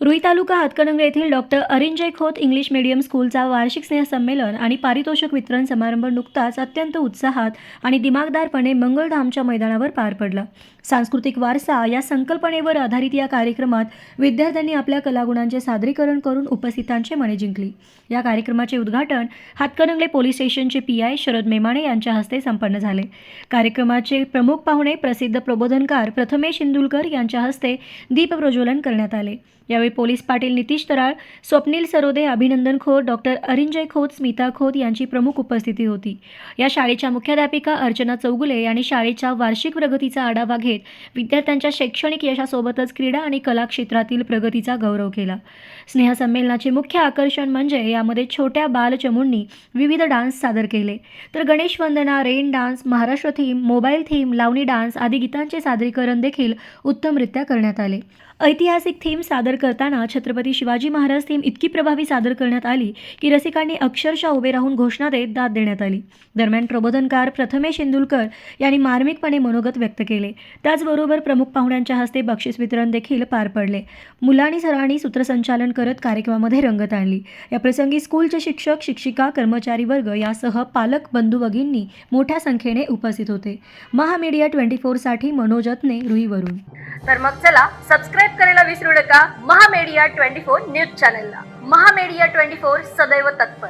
रुई तालुका हातकणंगले येथील doctor Arinjay Khot English medium स्कूलचा वार्षिक स्नेहसंमेलन आणि पारितोषिक वितरण समारंभ नुकताच अत्यंत उत्साहात आणि दिमागदारपणे मंगळधामच्या मैदानावर पार पडला. सांस्कृतिक वारसा या संकल्पनेवर आधारित या कार्यक्रमात विद्यार्थ्यांनी आपल्या कलागुणांचे सादरीकरण करून उपस्थितांचे मने जिंकली. या कार्यक्रमाचे उद्घाटन हातकणंगले पोलीस स्टेशनचे पी आय शरद मेमाणे यांच्या हस्ते संपन्न झाले. कार्यक्रमाचे प्रमुख पाहुणे प्रसिद्ध प्रबोधनकार प्रथमेश इंदुलकर यांच्या हस्ते दीपप्रज्वलन करण्यात आले. यावेळी यावेळी पोलीस पाटील नितीश तराळ स्वप्नील सरोदे अभिनंदन खोत डॉक्टर अरिंजय खोत स्मिता खोत यांची प्रमुख उपस्थिती होती. या शाळेच्या मुख्याध्यापिका अर्चना चौगुले यांनी शाळेच्या वार्षिक प्रगतीचा आढावा घेत विद्यार्थ्यांच्या शैक्षणिक यशासोबतच क्रीडा आणि कला क्षेत्रातील प्रगतीचा गौरव केला. स्नेहसंमेलनाचे मुख्य आकर्षण म्हणजे यामध्ये छोट्या बालचमूंनी विविध डान्स सादर केले. तर गणेश वंदना rain dance Maharashtra theme mobile theme Lavani dance आदी गीतांचे सादरीकरण देखील उत्तमरित्या करण्यात आले. ऐतिहासिक थीम सादर करताना छत्रपती शिवाजी महाराज थीम इतकी प्रभावी सादर करण्यात आली की रसिकांनी अक्षरशः उभे राहून घोषणा देत दाद देण्यात आली. दरम्यान प्रबोधनकार प्रथमेश इंदुलकर यांनी मार्मिकपणे मनोगत व्यक्त केले. त्याचबरोबर प्रमुख पाहुण्यांच्या हस्ते बक्षीस वितरण देखील पार पडले. मुलांनी सरांनी सूत्रसंचालन करत कार्यक्रमामध्ये रंगत आणली. या प्रसंगी स्कूलचे शिक्षक शिक्षिका कर्मचारी वर्ग यासह पालक बंधू भगिनी मोठ्या संख्येने उपस्थित होते. महामीडिया ट्वेंटी फोरसाठी मनोजतने अत्ने रुईवरून. तर मग चला सबस्क्राईब करायला विसरू नका. महामेडिया ट्वेंटी फोर न्यूज चॅनलला. महामेडिया ट्वेंटी फोर सदैव तत्पर.